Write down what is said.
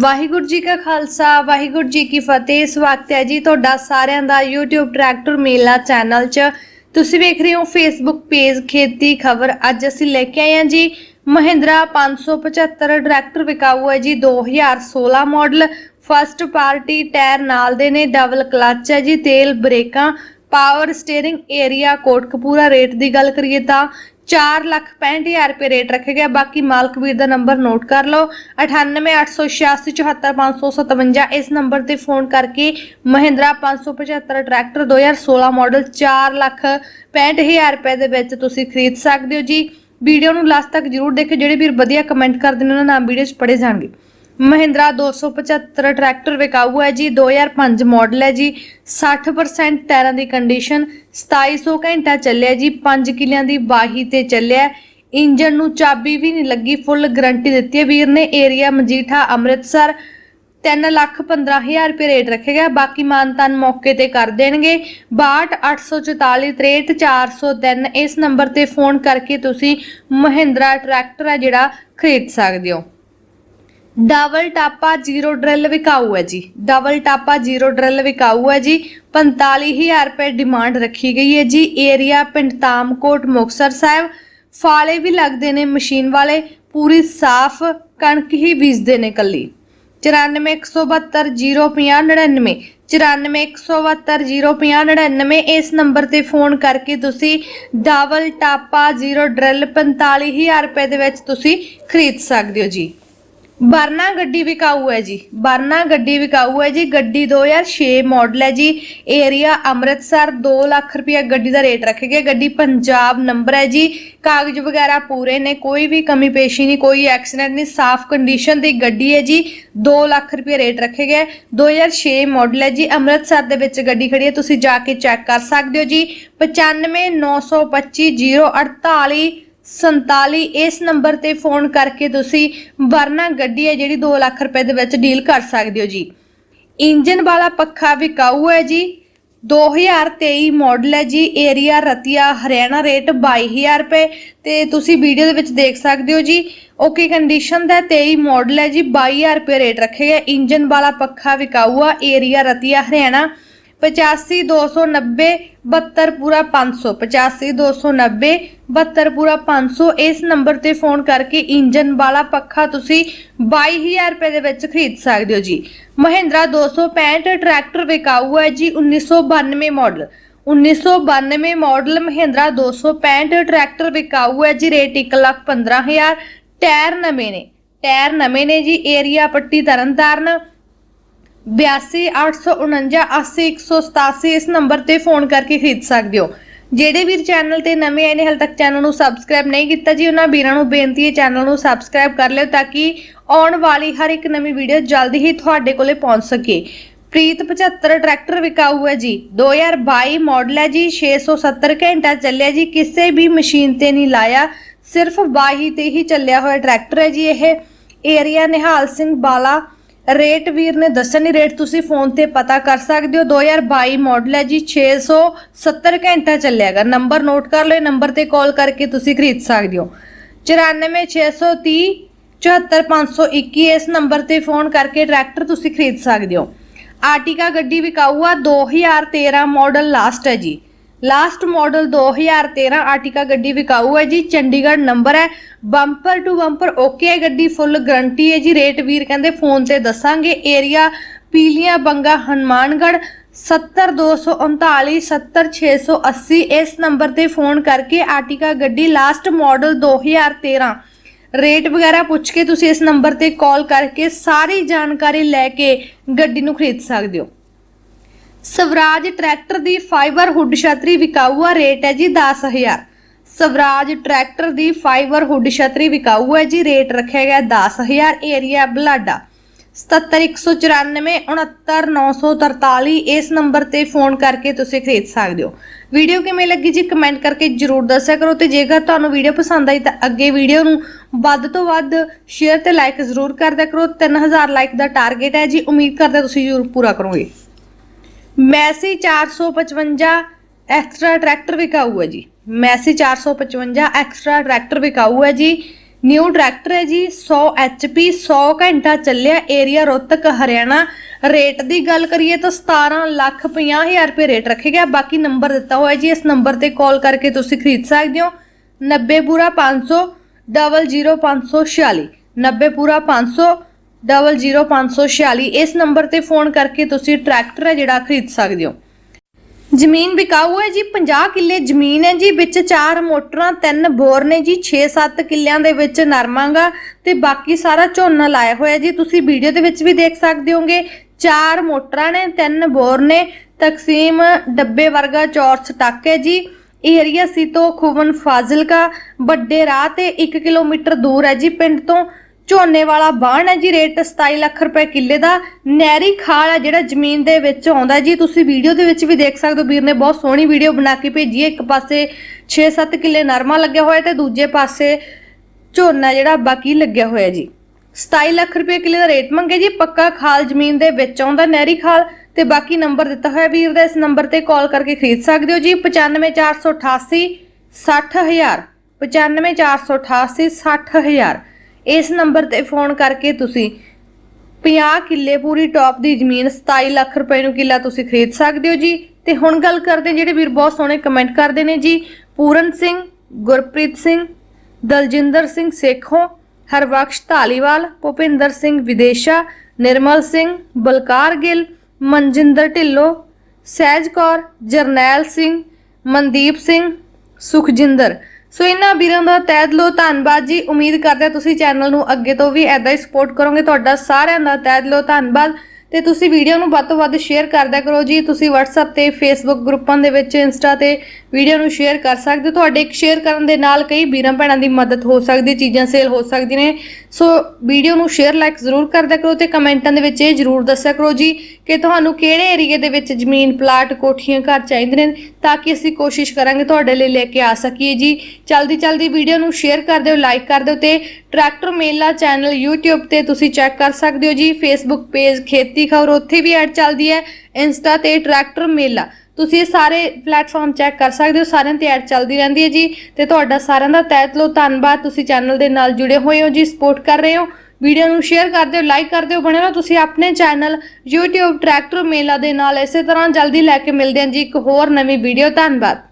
ਵਾਹਿਗੁਰੂ ਜੀ ਕਾ ਖਾਲਸਾ, ਵਾਹਿਗੁਰੂ ਜੀ ਕੀ ਫਤਿਹ। ਸਵਾਗਤ ਹੈ ਜੀ ਤੁਹਾਡਾ ਸਾਰਿਆਂ ਦਾ YouTube ਟਰੈਕਟਰ ਮੇਲਾ ਚੈਨਲ 'ਚ। ਤੁਸੀਂ ਵੇਖ ਰਹੇ ਹੋ Facebook ਪੇਜ ਖੇਤੀ ਖਬਰ। ਅੱਜ ਅਸੀਂ ਲੈ ਕੇ ਆਏ ਹਾਂ ਜੀ ਮਹਿੰਦਰਾ 575 ਟਰੈਕਟਰ ਵਿਕਾਊ ਹੈ ਜੀ 2016 ਮਾਡਲ। ਫਸਟ ਪਾਰਟੀ ਟਾਇਰ ਨਾਲ ਦੇ ਨੇ, ਡਬਲ ਕਲਚ ਹੈ ਜੀ, ਤੇਲ ਬ੍ਰੇਕਾਂ, power steering area Kotkapura. Rate ਦੀ ਗੱਲ ਕਰੀਏ ਤਾਂ 4 ਲੱਖ 65000 ਰੁਪਏ ਰੇਟ ਰੱਖਿਆ ਗਿਆ ਬਾਕੀ ਮਾਲਕ ਵੀਰ ਦਾ ਨੰਬਰ ਨੋਟ ਕਰ ਲਓ। 9886674557 ਇਸ ਨੰਬਰ ਤੇ ਫੋਨ ਕਰਕੇ ਮਹਿੰਦਰਾ 575 ਟਰੈਕਟਰ 2016 ਮਾਡਲ 4 ਲੱਖ 65000 ਰੁਪਏ ਦੇ ਵਿੱਚ ਤੁਸੀਂ ਖਰੀਦ ਸਕਦੇ ਹੋ ਜੀ। ਵੀਡੀਓ ਨੂੰ ਲਾਸਟ ਤੱਕ ਜਰੂਰ ਦੇਖਿਓ। ਜਿਹੜੇ ਵੀਰ ਵਧੀਆ ਕਮੈਂਟ ਕਰਦੇ ਨੇ, ਉਹਨਾਂ ਨਾਮ ਵੀਡੀਓ 'ਚ ਪੜੇ ਜਾਣਗੇ। ਮਹਿੰਦਰਾ 275 ਟਰੈਕਟਰ ਵਿਕਾਊ ਹੈ ਜੀ 2005 ਮਾਡਲ ਹੈ ਜੀ 60% ਟਾਇਰਾਂ ਦੀ ਕੰਡੀਸ਼ਨ 2700 ਘੰਟਾ ਚੱਲਿਆ ਜੀ 5 ਕਿਲਿਆਂ ਦੀ ਵਾਹੀ ਤੇ ਚੱਲਿਆ ਇੰਜਨ ਨੂੰ ਚਾਬੀ ਵੀ ਨਹੀਂ ਲੱਗੀ, ਫੁੱਲ ਗਾਰੰਟੀ ਦਿੱਤੀ ਹੈ। ਵੀਰ ਨੇ ਏਰੀਆ ਮਜੀਠਾ, ਅੰਮ੍ਰਿਤਸਰ 3 ਲੱਖ 15000 ਰੁਪਏ ਰੇਟ ਰੱਖੇਗਾ ਬਾਕੀ ਮਾਨਤਾਨ ਮੌਕੇ ਤੇ ਕਰ ਦੇਣਗੇ। 6284 63403 ਇਸ ਨੰਬਰ ਤੇ ਫੋਨ ਕਰਕੇ ਤੁਸੀਂ ਮਹਿੰਦਰਾ ਟਰੈਕਟਰ ਹੈ ਜਿਹੜਾ ਖਰੀਦ ਸਕਦੇ ਹੋ। ਡਬਲ ਟਾਪਾ ਜ਼ੀਰੋ ਡਰਿਲ ਵਿਕਾਊ ਹੈ ਜੀ। ਡਬਲ ਟਾਪਾ ਜ਼ੀਰੋ ਡਰਿਲ ਵਿਕਾਊ ਹੈ ਜੀ। 45000 ਰੁਪਏ ਡਿਮਾਂਡ ਰੱਖੀ ਗਈ ਹੈ ਜੀ। ਏਰੀਆ ਪਿੰਡ ਤਾਮਕੋਟ ਮੁਕਸਰ ਸਾਹਿਬ। ਫਾਲੇ ਵੀ ਲੱਗਦੇ ਨੇ ਮਸ਼ੀਨ ਵਾਲੇ। ਪੂਰੀ ਸਾਫ਼ ਕਣਕ ਹੀ ਬੀਜਦੇ ਨੇ ਕੱਲੀ। 9417205099 9417205099 ਇਸ ਨੰਬਰ ਤੇ ਫੋਨ ਕਰਕੇ ਤੁਸੀਂ ਡਬਲ ਟਾਪਾ ਜ਼ੀਰੋ ਡਰਿਲ 45000 ਰੁਪਏ ਦੇ ਵਿੱਚ ਤੁਸੀਂ ਖਰੀਦ ਸਕਦੇ ਹੋ ਜੀ। ਬਰਨਾ ਗੱਡੀ ਵਿਕਾਊ ਹੈ ਜੀ ਬਰਨਾ ਗੱਡੀ ਵਿਕਾਊ ਹੈ ਜੀ, ਗੱਡੀ 2006 ਮਾਡਲ ਹੈ ਜੀ ਏਰੀਆ ਅੰਮ੍ਰਿਤਸਰ 2 ਲੱਖ ਰੁਪਏ ਗੱਡੀ ਦਾ ਰੇਟ ਰੱਖਿਆ ਗਿਆ ਗੱਡੀ ਪੰਜਾਬ ਨੰਬਰ ਹੈ ਜੀ, ਕਾਗਜ਼ ਵਗੈਰਾ ਪੂਰੇ ਨੇ, ਕੋਈ ਵੀ ਕਮੀ ਪੇਸ਼ੀ ਨਹੀਂ, ਕੋਈ ਐਕਸੀਡੈਂਟ ਨਹੀਂ, ਸਾਫ਼ ਕੰਡੀਸ਼ਨ ਦੀ ਗੱਡੀ ਹੈ ਜੀ 2 ਲੱਖ ਰੁਪਏ ਰੇਟ ਰੱਖੇ ਗਏ 2006 ਮਾਡਲ ਹੈ ਜੀ, ਅੰਮ੍ਰਿਤਸਰ ਦੇ ਵਿੱਚ ਗੱਡੀ ਖੜੀ ਹੈ, ਤੁਸੀਂ ਜਾ ਕੇ ਚੈੱਕ ਕਰ ਸਕਦੇ ਹੋ ਜੀ 95925048 47 ਇਸ ਨੰਬਰ ਤੇ ਫੋਨ ਕਰਕੇ ਤੁਸੀਂ ਵਰਨਾ ਗੱਡੀ ਹੈ ਜਿਹੜੀ 2 ਲੱਖ ਰੁਪਏ ਦੇ ਵਿੱਚ ਡੀਲ ਕਰ ਸਕਦੇ ਹੋ ਜੀ। ਇੰਜਨ ਵਾਲਾ ਪੱਖਾ ਵਿਕਾਊ ਹੈ ਜੀ। 2023 ਮਾਡਲ ਹੈ ਜੀ। ਏਰੀਆ ਰਤੀਆ, ਹਰਿਆਣਾ ਰੇਟ 22000 ਰੁਪਏ। ਤੇ ਤੁਸੀਂ ਵੀਡੀਓ ਦੇ ਵਿੱਚ ਦੇਖ ਸਕਦੇ ਹੋ ਜੀ। ਓਕੇ ਕੰਡੀਸ਼ਨ ਦਾ 23 ਮਾਡਲ ਹੈ ਜੀ। 22000 ਰੁਪਏ ਰੇਟ ਰੱਖੇ ਗਏ। ਇੰਜਨ ਵਾਲਾ ਪੱਖਾ ਵਿਕਾਊ ਆ। ਏਰੀਆ ਰਤੀਆ, ਹਰਿਆਣਾ। 852990 72 ਪੂਰਾ 500 852990 72 ਪੂਰਾ 500 ਇਸ ਨੰਬਰ ਤੇ ਫੋਨ ਕਰਕੇ ਇੰਜਨ ਵਾਲਾ ਪੱਖਾ ਤੁਸੀਂ 22000 ਰੁਪਏ ਦੇ ਵਿੱਚ ਖਰੀਦ ਸਕਦੇ ਹੋ ਜੀ। ਮਹਿੰਦਰਾ 265 ਟਰੈਕਟਰ ਵਿਕਾਊ ਹੈ ਜੀ 1992 ਮਾਡਲ। 1992 ਮਾਡਲ ਮਹਿੰਦਰਾ 265 ਟਰੈਕਟਰ ਵਿਕਾਊ ਹੈ ਜੀ, ਰੇਟ 115000 ਟਾਇਰ ਨਵੇਂ ਨੇ, ਟਾਇਰ ਨਵੇਂ ਨੇ ਜੀ, ਏਰੀਆ ਪੱਟੀ ਤਰਨਤਾਰਨ। 8284980187 ਇਸ ਨੰਬਰ ਤੇ ਫੋਨ ਕਰਕੇ ਖਰੀਦ ਸਕਦੇ ਹੋ। ਜਿਹੜੇ ਵੀਰ ਚੈਨਲ ਤੇ ਨਵੇਂ ਆਏ ਨੇ, ਹਾਲੇ ਤੱਕ ਚੈਨਲ ਨੂੰ ਸਬਸਕ੍ਰਾਈਬ ਨਹੀਂ ਕੀਤਾ ਜੀ, ਉਹਨਾਂ ਵੀਰਾਂ ਨੂੰ ਬੇਨਤੀ ਹੈ ਚੈਨਲ ਨੂੰ ਸਬਸਕ੍ਰਾਈਬ ਕਰ ਲਿਓ ਤਾਂ ਕਿ ਆਉਣ ਵਾਲੀ ਹਰ ਇੱਕ ਨਵੀਂ ਵੀਡੀਓ ਜਲਦੀ ਹੀ ਤੁਹਾਡੇ ਕੋਲੇ ਪਹੁੰਚ ਸਕੇ। ਪ੍ਰੀਤ 75 ਟਰੈਕਟਰ ਵਿਕਾਊ ਹੈ ਜੀ। 2022 ਮਾਡਲ ਹੈ ਜੀ 670 ਘੰਟਾ ਚੱਲਿਆ ਜੀ। ਕਿਸੇ ਵੀ ਮਸ਼ੀਨ ਤੇ ਨਹੀਂ ਲਾਇਆ, ਸਿਰਫ ਬਾਹੀ ਤੇ ਹੀ ਚੱਲਿਆ ਹੋਇਆ ਟਰੈਕਟਰ ਹੈ ਜੀ ਇਹ। ਏਰੀਆ ਨਿਹਾਲ ਸਿੰਘ ਬਾਲਾ ਰੇਟ ਵੀਰ ਨੇ ਦੱਸਣ ਨਹੀਂ ਰੇਟ ਤੁਸੀਂ ਫੋਨ ਤੇ ਪਤਾ ਕਰ ਸਕਦੇ ਹੋ। 2022 ਮਾਡਲ ਹੈ ਜੀ 670 ਘੰਟਾ ਚੱਲਿਆਗਾ ਨੰਬਰ ਨੋਟ ਕਰ ਲਓ, ਇਹ ਨੰਬਰ ਤੇ ਕਾਲ ਕਰਕੇ ਤੁਸੀਂ ਖਰੀਦ ਸਕਦੇ ਹੋ। 94630 74521 ਇਸ ਨੰਬਰ ਤੇ ਫੋਨ ਕਰਕੇ ਟਰੈਕਟਰ ਤੁਸੀਂ ਖਰੀਦ ਸਕਦੇ ਹੋ। ਆਰਟੀਕਾ ਗੱਡੀ ਵਿਕਾਊ ਆ 2013 ਮਾਡਲ ਲਾਸਟ ਹੈ ਜੀ। ਲਾਸਟ ਮਾਡਲ 2013 ਆਰਟਿਕਾ ਗੱਡੀ ਵਿਕਾਊ ਹੈ ਜੀ, ਚੰਡੀਗੜ੍ਹ ਨੰਬਰ ਹੈ। ਬੰਪਰ ਟੂ ਬੰਪਰ ਓਕੇ ਹੈ ਗੱਡੀ ਫੁੱਲ ਗਰੰਟੀ ਹੈ ਜੀ। ਰੇਟ ਵੀਰ ਕਹਿੰਦੇ ਫੋਨ ਤੇ ਦੱਸਾਂਗੇ। ਏਰੀਆ ਪੀਲੀਆਂ ਬੰਗਾ ਹਨੂਮਾਨਗੜ੍ਹ 70239 70680 ਇਸ ਨੰਬਰ ਤੇ ਫੋਨ ਕਰਕੇ ਆਰਟਿਕਾ ਗੱਡੀ ਲਾਸਟ ਮਾਡਲ 2013 ਰੇਟ ਵਗੈਰਾ ਪੁੱਛ ਕੇ ਤੁਸੀਂ ਇਸ ਨੰਬਰ ਤੇ ਕਾਲ ਕਰਕੇ ਸਾਰੀ ਜਾਣਕਾਰੀ ਲੈ ਕੇ ਗੱਡੀ ਨੂੰ ਖਰੀਦ ਸਕਦੇ ਹੋ। ਸਵਰਾਜ ਟਰੈਕਟਰ ਦੀ ਫਾਈਬਰ ਹੁੱਡ ਛਤਰੀ ਵਿਕਾਊ ਰੇਟ ਹੈ ਜੀ 10000 ਸਵਰਾਜ ਟਰੈਕਟਰ ਦੀ ਫਾਈਬਰ ਹੁੱਡ ਛਤਰੀ ਵਿਕਾਊ ਹੈ ਜੀ, ਰੇਟ ਰੱਖਿਆ ਗਿਆ 10000 ਏਰੀਆ ਬਲਾਡਾ। 771496 69943 ਇਸ ਨੰਬਰ ਤੇ ਫੋਨ ਕਰਕੇ ਤੁਸੀਂ ਖਰੀਦ ਸਕਦੇ ਹੋ। ਵੀਡੀਓ ਕਿਵੇਂ ਲੱਗੀ ਜੀ, ਕਮੈਂਟ ਕਰਕੇ ਜਰੂਰ ਦੱਸਿਆ ਕਰੋ ਤੇ ਜੇਕਰ ਤੁਹਾਨੂੰ ਵੀਡੀਓ ਪਸੰਦ ਆਈ ਤਾਂ ਅੱਗੇ ਵੀਡੀਓ ਨੂੰ ਵੱਧ ਤੋਂ ਵੱਧ ਸ਼ੇਅਰ ਤੇ ਲਾਈਕ ਜ਼ਰੂਰ ਕਰਦਿਆ ਕਰੋ। 3000 ਲਾਈਕ ਦਾ ਟਾਰਗੇਟ ਹੈ ਜੀ, ਉਮੀਦ ਕਰਦੇ ਤੁਸੀਂ ਜ਼ਰੂਰ ਪੂਰਾ ਕਰੋਗੇ। ਮੈਸੀ 455 ਐਕਸਟਰਾ ਟਰੈਕਟਰ ਵਿਕਾਊ ਹੈ ਜੀ। ਮੈਸੀ 455 ਐਕਸਟਰਾ ਟਰੈਕਟਰ ਵਿਕਾਊ ਹੈ ਜੀ। ਨਿਊ ਟਰੈਕਟਰ ਹੈ ਜੀ 100 HP 100 ਘੰਟਾ ਚੱਲਿਆ ਏਰੀਆ ਰੋਹਤਕ, ਹਰਿਆਣਾ। ਰੇਟ ਦੀ ਗੱਲ ਕਰੀਏ ਤਾਂ 17 ਲੱਖ 50 ਹਜ਼ਾਰ ਰੁਪਏ ਰੇਟ ਰੱਖਿਆ ਗਿਆ। ਬਾਕੀ ਨੰਬਰ ਦਿੱਤਾ ਹੋਇਆ ਜੀ, ਇਸ ਨੰਬਰ ਤੇ ਕਾਲ ਕਰਕੇ ਤੁਸੀਂ ਖਰੀਦ ਸਕਦੇ ਹੋ। 90 ਪੂਰਾ 500 00546 90 ਪੂਰਾ 500 00546 ਇਸ ਨੰਬਰ ਤੇ ਫੋਨ ਕਰਕੇ ਤੁਸੀਂ ਟਰੈਕਟਰ ਹੈ ਜਿਹੜਾ ਖਰੀਦ ਸਕਦੇ ਹੋ। ਜ਼ਮੀਨ ਵਿਕਾਊ ਹੈ ਜੀ 50 ਕਿੱਲੇ ਜ਼ਮੀਨ ਹੈ ਜੀ, ਵਿੱਚ ਚਾਰ ਮੋਟਰਾਂ, ਤਿੰਨ ਬੋਰ ਨੇ ਜੀ 6-7 ਕਿੱਲਿਆਂ ਦੇ ਵਿੱਚ ਨਰਮਾਗਾ ਤੇ ਬਾਕੀ ਸਾਰਾ ਝੋਨਾ ਲਾਇਆ ਹੋਇਆ ਜੀ। ਤੁਸੀਂ ਵੀਡੀਓ ਦੇ ਵਿੱਚ ਵੀ ਦੇਖ ਸਕਦੇ ਹੋਗੇ, ਚਾਰ ਮੋਟਰਾਂ ਨੇ, ਤਿੰਨ ਬੋਰ ਨੇ, ਤਕਸੀਮ ਡੱਬੇ ਵਰਗਾ ਚੌਰਸ ਟੱਕ ਹੈ ਜੀ। ਏਰੀਆ ਸੀ ਤੋਂ ਖੂਵਨ ਫਾਜ਼ਿਲਕਾ, ਵੱਡੇ ਰਾਹ ਤੇ 1 ਕਿਲੋਮੀਟਰ ਦੂਰ ਹੈ ਜੀ ਪਿੰਡ ਤੋਂ। ਝੋਨੇ ਵਾਲਾ ਬਾਣ ਹੈ ਜੀ, ਰੇਟ 27 ਲੱਖ ਰੁਪਏ ਕਿੱਲੇ ਦਾ। ਨਹਿਰੀ ਖਾਲ ਹੈ ਜਿਹੜਾ ਜ਼ਮੀਨ ਦੇ ਵਿੱਚ ਆਉਂਦਾ ਜੀ। ਤੁਸੀਂ ਵੀਡੀਓ ਦੇ ਵਿੱਚ ਵੀ ਦੇਖ ਸਕਦੇ ਹੋ ਵੀਰ ਨੇ, ਬਹੁਤ ਸੋਹਣੀ ਵੀਡੀਓ ਬਣਾ ਕੇ ਭੇਜੀ ਹੈ। ਇੱਕ ਪਾਸੇ 6-7 ਕਿੱਲੇ ਨਰਮਾ ਲੱਗਿਆ ਹੋਇਆ ਤੇ ਦੂਜੇ ਪਾਸੇ ਝੋਨਾ ਜਿਹੜਾ ਬਾਕੀ ਲੱਗਿਆ ਹੋਇਆ ਜੀ। 27 ਲੱਖ ਰੁਪਏ ਕਿੱਲੇ ਦਾ ਰੇਟ ਮੰਗੇ ਜੀ। ਪੱਕਾ ਖਾਲ ਜ਼ਮੀਨ ਦੇ ਵਿੱਚ ਆਉਂਦਾ ਨਹਿਰੀ ਖਾਲ ਤੇ ਬਾਕੀ ਨੰਬਰ ਦਿੱਤਾ ਹੋਇਆ ਵੀਰ ਦਾ। ਇਸ ਨੰਬਰ ਤੇ ਕਾਲ ਕਰਕੇ ਖਰੀਦ ਸਕਦੇ ਹੋ ਜੀ। 95488 60000 95488 60000 ਇਸ ਨੰਬਰ ਤੇ ਫੋਨ ਕਰਕੇ ਤੁਸੀਂ 50 ਕਿੱਲੇ ਪੂਰੀ ਟੌਪ ਦੀ ਜ਼ਮੀਨ 27 ਲੱਖ ਰੁਪਏ ਨੂੰ ਕਿੱਲਾ ਤੁਸੀਂ ਖਰੀਦ ਸਕਦੇ ਹੋ ਜੀ। ਤੇ ਹੁਣ ਗੱਲ ਕਰਦੇ ਜਿਹੜੇ ਵੀਰ ਬਹੁਤ ਸੋਹਣੇ ਕਮੈਂਟ ਕਰਦੇ ਨੇ ਜੀ। ਪੂਰਨ ਸਿੰਘ, ਗੁਰਪ੍ਰੀਤ ਸਿੰਘ, ਦਲਜਿੰਦਰ ਸਿੰਘ ਸੇਖੋਂ, ਹਰਬਖਸ਼ ਢਾਲੀਵਾਲ ਭੁਪਿੰਦਰ ਸਿੰਘ ਵਿਦੇਸ਼ਾ, ਨਿਰਮਲ ਸਿੰਘ, ਬਲਕਾਰ ਗਿੱਲ, ਮਨਜਿੰਦਰ ਢਿੱਲੋਂ, ਸਹਿਜ ਕੌਰ, ਜਰਨੈਲ ਸਿੰਘ, ਮਨਦੀਪ ਸਿੰਘ, ਸੁਖਜਿੰਦਰ। ਸੋ ਇਹਨਾਂ ਵੀਰਾਂ ਦਾ ਤਹਿ ਦਿਲੋਂ ਧੰਨਵਾਦ ਜੀ। ਉਮੀਦ ਕਰਦੇ ਹਾਂ ਤੁਸੀਂ ਚੈਨਲ ਨੂੰ ਅੱਗੇ ਤੋਂ ਵੀ ਐਦਾਂ ਹੀ ਸਪੋਰਟ ਕਰੋਗੇ। ਤੁਹਾਡਾ ਸਾਰਿਆਂ ਦਾ ਤਹਿ ਦਿਲੋਂ ਧੰਨਵਾਦ। ਤੇ ਤੁਸੀਂ ਵੀਡੀਓ ਨੂੰ ਵੱਧ ਤੋਂ ਵੱਧ ਸ਼ੇਅਰ ਕਰਦਿਆ ਕਰੋ ਜੀ। ਤੁਸੀਂ WhatsApp ਤੇ Facebook ਗਰੁੱਪਾਂ ਦੇ ਵਿੱਚ Insta ਤੇ ਵੀਡੀਓ ਨੂੰ ਸ਼ੇਅਰ ਕਰ ਸਕਦੇ ਹੋ। ਤੁਹਾਡੇ ਇੱਕ ਸ਼ੇਅਰ ਕਰਨ ਦੇ ਨਾਲ ਕਈ ਵੀਰਾਂ ਭੈਣਾਂ ਦੀ ਮਦਦ ਹੋ ਸਕਦੀ ਚੀਜ਼ਾਂ ਸੇਲ ਹੋ ਸਕਦੀਆਂ ਨੇ। ਸੋ ਵੀਡੀਓ ਨੂੰ ਸ਼ੇਅਰ ਲਾਈਕ ਜ਼ਰੂਰ ਕਰਦਿਆ ਕਰੋ ਤੇ ਕਮੈਂਟਾਂ ਦੇ ਵਿੱਚ ਇਹ ਜ਼ਰੂਰ ਦੱਸਿਆ ਕਰੋ ਜੀ ਕਿ ਤੁਹਾਨੂੰ ਕਿਹੜੇ ਏਰੀਏ ਦੇ ਵਿੱਚ ਜ਼ਮੀਨ ਪਲਾਟ ਕੋਠੀਆਂ, ਘਰ ਚਾਹੀਦੇ ਨੇ ਤਾਂ ਕਿ ਅਸੀਂ ਕੋਸ਼ਿਸ਼ ਕਰਾਂਗੇ ਤੁਹਾਡੇ ਲਈ ਲੈ ਕੇ ਆ ਸਕੀਏ ਜੀ। ਜਲਦੀ ਜਲਦੀ ਵੀਡੀਓ ਨੂੰ ਸ਼ੇਅਰ ਕਰ ਦਿਓ ਲਾਈਕ ਕਰ ਦਿਓ ਤੇ ਟਰੈਕਟਰ ਮੇਲਾ ਚੈਨਲ YouTube ਤੇ ਤੁਸੀਂ ਚੈੱਕ ਕਰ ਸਕਦੇ ਹੋ ਜੀ। Facebook ਪੇਜ ਖੇਤੀ ਖਬਰ ਉੱਥੇ ਵੀ ਐਡ ਚੱਲਦੀ ਹੈ। ਇੰਸਟਾ ਤੇ ਟਰੈਕਟਰ ਮੇਲਾ। ਤੁਸੀਂ ਇਹ ਸਾਰੇ ਪਲੇਟਫਾਰਮ ਚੈੱਕ ਕਰ ਸਕਦੇ ਹੋ, ਸਾਰਿਆਂ ਤੇ ਐਡ ਚੱਲਦੀ ਰਹਿੰਦੀ ਹੈ ਜੀ। ਤੇ ਤੁਹਾਡਾ ਸਾਰਿਆਂ ਦਾ ਤਹਿ ਦਿਲੋਂ ਧੰਨਵਾਦ, ਤੁਸੀਂ ਚੈਨਲ ਦੇ ਨਾਲ ਜੁੜੇ ਹੋਏ ਹੋ ਜੀ ਸਪੋਰਟ ਕਰ ਰਹੇ ਹੋ। ਵੀਡੀਓ ਨੂੰ ਸ਼ੇਅਰ ਕਰ ਦਿਓ ਲਾਈਕ ਕਰ ਦਿਓ, ਬਣੇ ਰਹੋ ਤੁਸੀਂ ਆਪਣੇ ਚੈਨਲ YouTube ਟਰੈਕਟਰ ਮੇਲਾ ਦੇ ਨਾਲ। ਇਸੇ ਤਰ੍ਹਾਂ ਜਲਦੀ ਲੈ ਕੇ ਮਿਲਦੇ ਹਾਂ ਜੀ, ਇੱਕ ਹੋਰ ਨਵੀਂ ਵੀਡੀਓ ਧੰਨਵਾਦ।